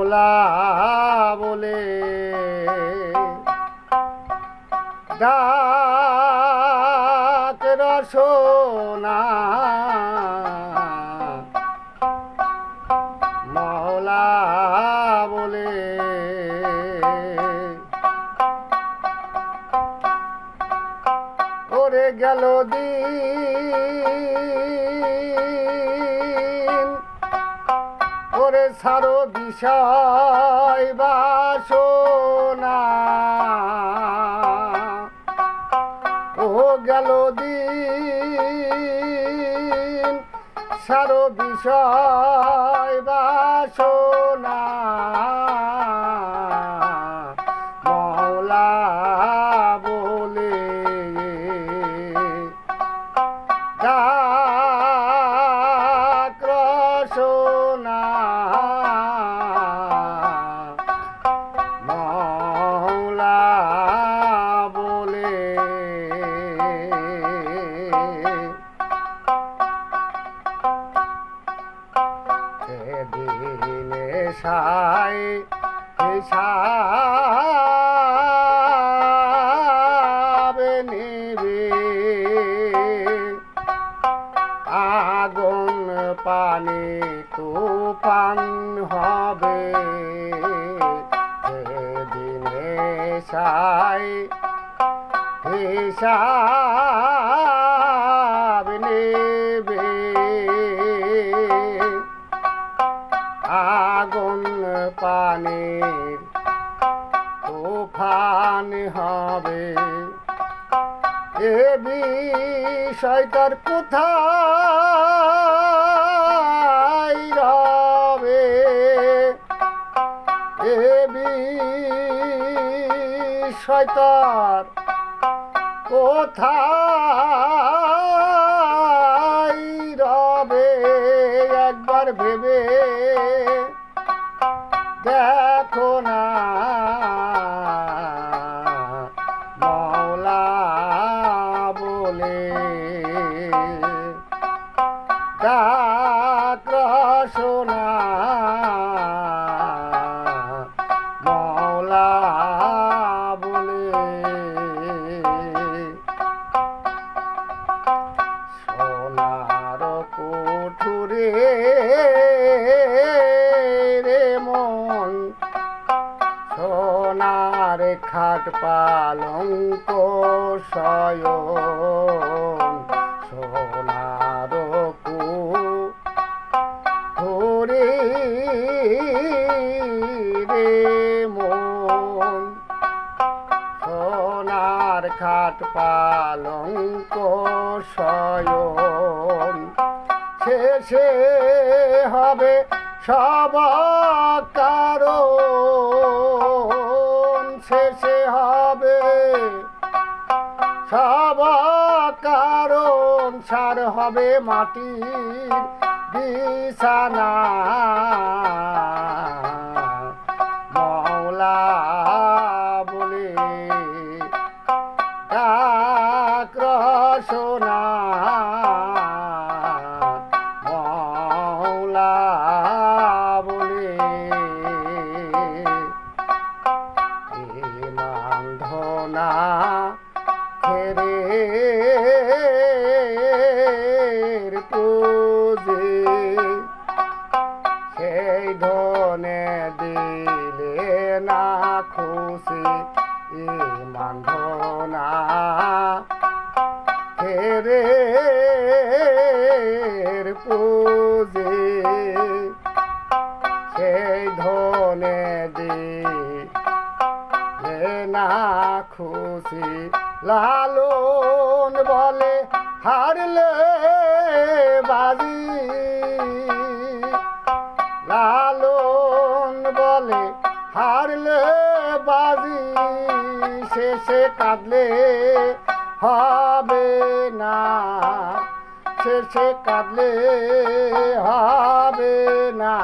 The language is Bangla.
মৌলা বলে। ডাক রসনা। বলে। ওরে গেল দিন সারো বিষয় বাসনা। ও গেল দিন সারো বিষয় বাসনা। মৌলা বলে ডাক সেদিনে সাই হিসাব নিবে। আগুন পানি তুফান হবে। সেদিনে সাই হিসাব পানির তুফান হবে। এ বিষয়টার কোথায় রবে? এ বিষয়টার কোথায় রবে? একবার ভেবে রে মন। সোনার খাট পালঙ্ক শয়ন। সোনার কুঠুরে রে মন। সোনার খাট পালঙ্ক শয়ন। শেষে হবে সব শেষে হবে সব সার হবে মাটির বিছানা। মৌলা বলে ডাক ধনা ফেরে পুজে। সেই ধনে দিলে না খুশি ইমান ধনা ফেরে না খুশি, লালন বলে হারলে বাজি। লালন বলে হারলে বাজি, শেষে কাঁদলে হবে না। শেষে কাঁদলে হবে না।